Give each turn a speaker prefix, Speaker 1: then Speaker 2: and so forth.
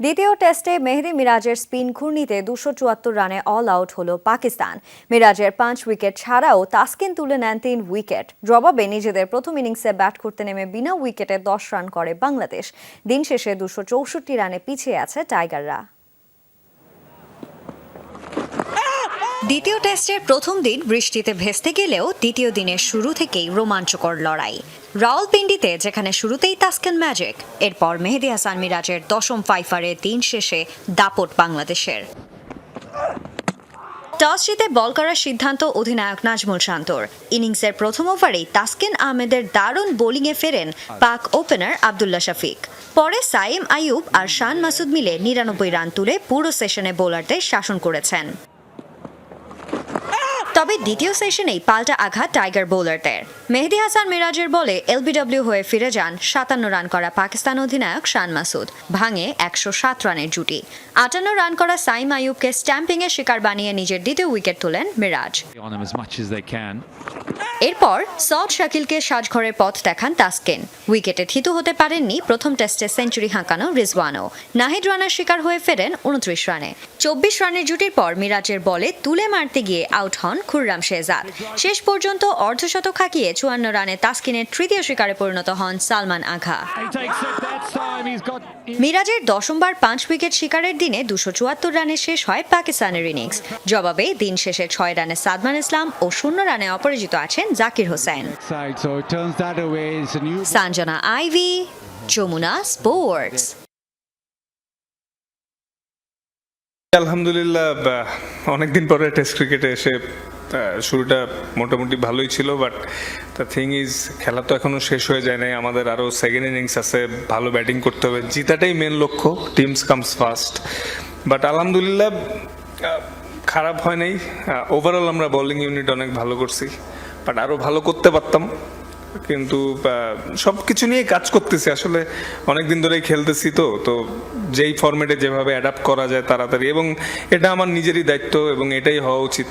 Speaker 1: দ্বিতীয় টেস্টে মেহেদি মিরাজের স্পিন ঘূর্ণিতে দুশো চুয়াত্তর রানে অল আউট হল পাকিস্তান। মিরাজের পাঁচ উইকেট ছাড়াও তাসকিন তুলে নেন তিন উইকেট। জবাবে নিজেদের প্রথম ইনিংসে ব্যাট করতে নেমে বিনা উইকেটে দশ রান করে বাংলাদেশ। দিন শেষে দুশো চৌষট্টি রানে পিছিয়ে আছে টাইগাররা। দ্বিতীয় টেস্টের প্রথম দিন বৃষ্টিতে ভেস্তে গেলেও দ্বিতীয় দিনের শুরু থেকেই রোমাঞ্চকর লড়াই। রাওয়ালপিন্ডিতে, যেখানে শুরুতেই তাসকেন ম্যাজিক, এরপর মেহেদি হাসান মিরাজের দশম ফাইফারে দিন শেষে দাপট বাংলাদেশের। টস জিতে বল করার সিদ্ধান্ত অধিনায়ক নাজমুল শান্তর। ইনিংসের প্রথম ওভারেই তাসকিন আহমেদের দারুণ বোলিংয়ে ফেরেন পাক ওপেনার আবদুল্লা শফিক। পরে সাইম আইয়ুব আর শান মাসুদ মিলে নিরানব্বই রান তুলে পুরো সেশনে বোলারদের শাসন করেছেন। দ্বিতীয় সেশনেই পাল্টা আঘাত টাইগার বোলারদের। মেহেদি হাসান মিরাজের বলে এলবিডব্লিউ হয়ে ফিরে যান সাতান্ন রান করা পাকিস্তান অধিনায়ক শান মাসুদ। ভাঙে একশো সাত রানের জুটি। আটান্ন রান করা সাইম আয়ুবকে স্ট্যাম্পিংয়ের শিকার বানিয়ে নিজের দ্বিতীয় উইকেট তোলেন মিরাজ। এরপর সৌদ শাকিলকে সাজঘরের পথ দেখান তাসকিন। উইকেটে থিতু হতে পারেননি প্রথম টেস্টে সেঞ্চুরি হাঁকানো রিজওয়ানো নাহিদ রানার শিকার হয়ে ফেরেন উনত্রিশ রানে। চব্বিশ রানের জুটির পর মিরাজের বলে তুলে মারতে গিয়ে আউট হন খুররাম শেহজাদ। শেষ পর্যন্ত অর্ধশতক হাঁকিয়ে চুয়ান্ন রানে তাসকিনের তৃতীয় শিকারে পরিণত হন সালমান আঘা. মিরাজের দশমবার পাঁচ উইকেট শিকারের দিনে দুশো চুয়াত্তর রানে শেষ হয় পাকিস্তানের ইনিংস। জবাবে দিন শেষে ছয় রানে সাদমান ইসলাম ও শূন্য রানে অপরাজিত আছেন Zakir Hossain
Speaker 2: Side, so it turns that away. It's a new.
Speaker 1: Sanjana Ivy Jamuna sports
Speaker 3: আলহামদুলিল্লাহ অনেকদিন পরে টেস্ট ক্রিকেটে এসে শুরুটা মোটামুটি ভালোই ছিল বাট দ্য থিং ইজ খেলা তো এখনও শেষ হয়ে যায় নাই। আমাদের আরও সেকেন্ড ইনিংস আছে ভালো ব্যাটিং করতে হবে। জিতাটাই মেন লক্ষ্য টিমস কামস ফার্স্ট বাট আলহামদুলিল্লাহ খারাপ হয় নাই। ওভারঅল আমরা বোলিং ইউনিট অনেক ভালো করছি। বাট আরও ভালো করতে পারতাম। কিন্তু সব কিছু নিয়ে কাজ করতেছি। আসলে অনেক দিন ধরেই খেলতেছি তো। তো যেই ফরম্যাটে যেভাবে অ্যাডাপ্ট করা যায় তাড়াতাড়ি। এবং এটা আমার নিজেরই দায়িত্ব এবং এটাই হওয়া উচিত।